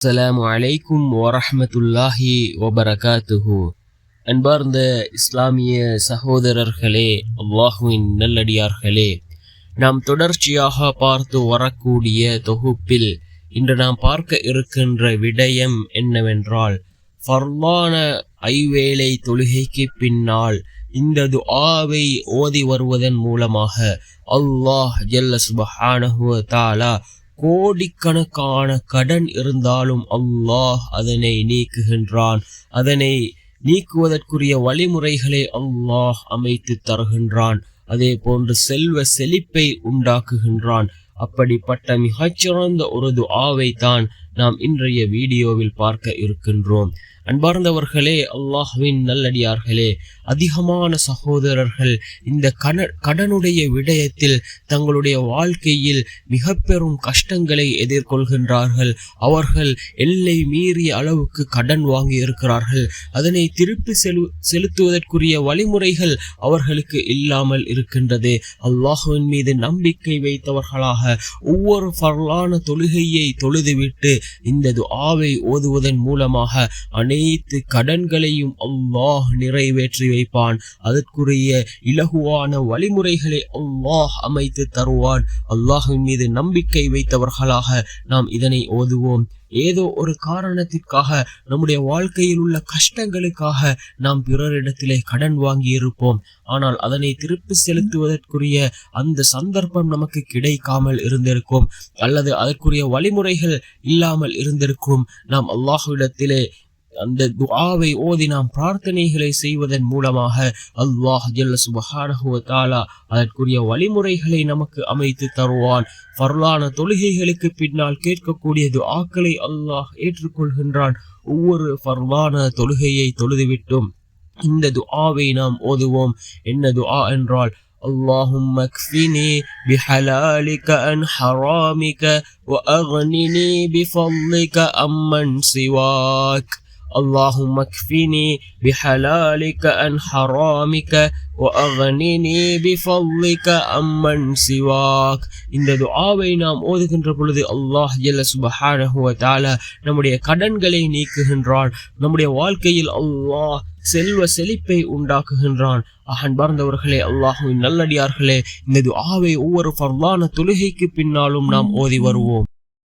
அஸ்ஸலாமு அலைக்கும் வரஹ்மத்துல்லாஹி வபரகாத்துஹு. அன்பார்ந்த இஸ்லாமிய சகோதரர்களே அல்லாஹுவின் நல்லடியார்களே நாம் தொடர்ச்சியாக பார்த்து வரக்கூடிய தொகுப்பில் இன்று நாம் பார்க்க இருக்கின்ற விடயம் என்னவென்றால் ஃபர்லான ஐவேளை தொழுகைக்கு பின்னால் இந்த துஆவை ஓதி வருவதன் மூலமாக அல்லாஹ் ஜல்ல சுபஹானஹு தாலா கோடிக்கணக்கான கடன் இருந்தாலும் அல்லாஹ் அதனை நீக்குகின்றான். அதனை நீக்குவதற்குரிய வழிமுறைகளை அல்லாஹ் அமைத்து தருகின்றான். அதே போன்று செல்வ செழிப்பை உண்டாக்குகின்றான். அப்படிப்பட்ட மிகச்சிறந்த ஒரு துஆவை தான் நாம் இன்றைய வீடியோவில் பார்க்க இருக்கின்றோம். அன்பார்ந்தவர்களே அல்லாஹ்வின் நல்லடியார்களே அதிகமான சகோதரர்கள் இந்த கட கடனுடைய விடயத்தில் தங்களுடைய வாழ்க்கையில் மிக பெரும் கஷ்டங்களை எதிர்கொள்கின்றார்கள். அவர்கள் எல்லை மீறிய அளவுக்கு கடன் வாங்கி இருக்கிறார்கள். அதனை திருப்பி செலு செலுத்துவதற்குரிய வழிமுறைகள் அவர்களுக்கு இல்லாமல் இருக்கின்றது. அல்லாஹுவின் மீது நம்பிக்கை வைத்தவர்களாக ஒவ்வொரு பரலான தொழுகையை தொழுதுவிட்டு இந்த துஆவை ஓதுவதன் மூலமாக அனைத்து கடன்களையும் அல்லாஹ் நிறைவேற்றி வைப்பான். அதற்குரிய இலகுவான வழிமுறைகளை அல்லாஹ் அமைத்து தருவான். அல்லாஹின் மீது நம்பிக்கை வைத்தவர்களாக நாம் இதனை ஓதுவோம். ஏதோ ஒரு காரணத்திற்காக நம்முடைய வாழ்க்கையில் உள்ள கஷ்டங்களுக்காக நாம் பிறரிடத்திலே கடன் வாங்கி இருப்போம் ஆனால் அதனை திருப்பி செலுத்துவதற்குரிய அந்த சந்தர்ப்பம் நமக்கு கிடைக்காமல் இருந்திருக்கும். அல்லது அதற்குரிய வழிமுறைகள் இல்லாமல் இருந்திருக்கும். நாம் அல்லாஹுவிடத்திலே அந்த துஆவை ஓதி நாம் பிரார்த்தனைகளை செய்வதன் மூலமாக அல்லாஹ் ஜல்ல சுபஹானஹு தாலா அதற்குரிய வழிமுறைகளை நமக்கு அமைத்து தருவான் ஃபர்லான தொழுகைகளுக்கு பின்னால் கேட்கக்கூடிய துஆக்களை அல்லாஹ் ஏற்றுக்கொள்கின்றான் ஒவ்வொரு ஃபர்லான தொழுகையை தொழுதுவிட்டும் இந்த துஆவை நாம் ஓதுவோம் என்ன துஆ என்றால் اللهم اكفني بحلالك عن حرامك وأغنني بفضلك عمن سواك اللهم اكفني بحلالك عن حرامك وأغنني بفضلك عمن سواك இந்த துஆவை நாம் ஓதுகின்ற பொழுது அல்லாஹ் ஜல்ல சுபஹானஹு வ தஆலா நம்முடைய கடன்களை நீக்குகின்றான் நம்முடைய வாழ்க்கையில் அல்லாஹ் செல்வ செழிப்பை உண்டாக்குகின்றான் அன்பர்ந்தவர்களே அல்லாஹுவின் நல்லடியார்களே இந்த துஆவை ஒவ்வொரு ஃபர்லான தொழுகைக்கு பின்னாலும் நாம் ஓதி வருவோம்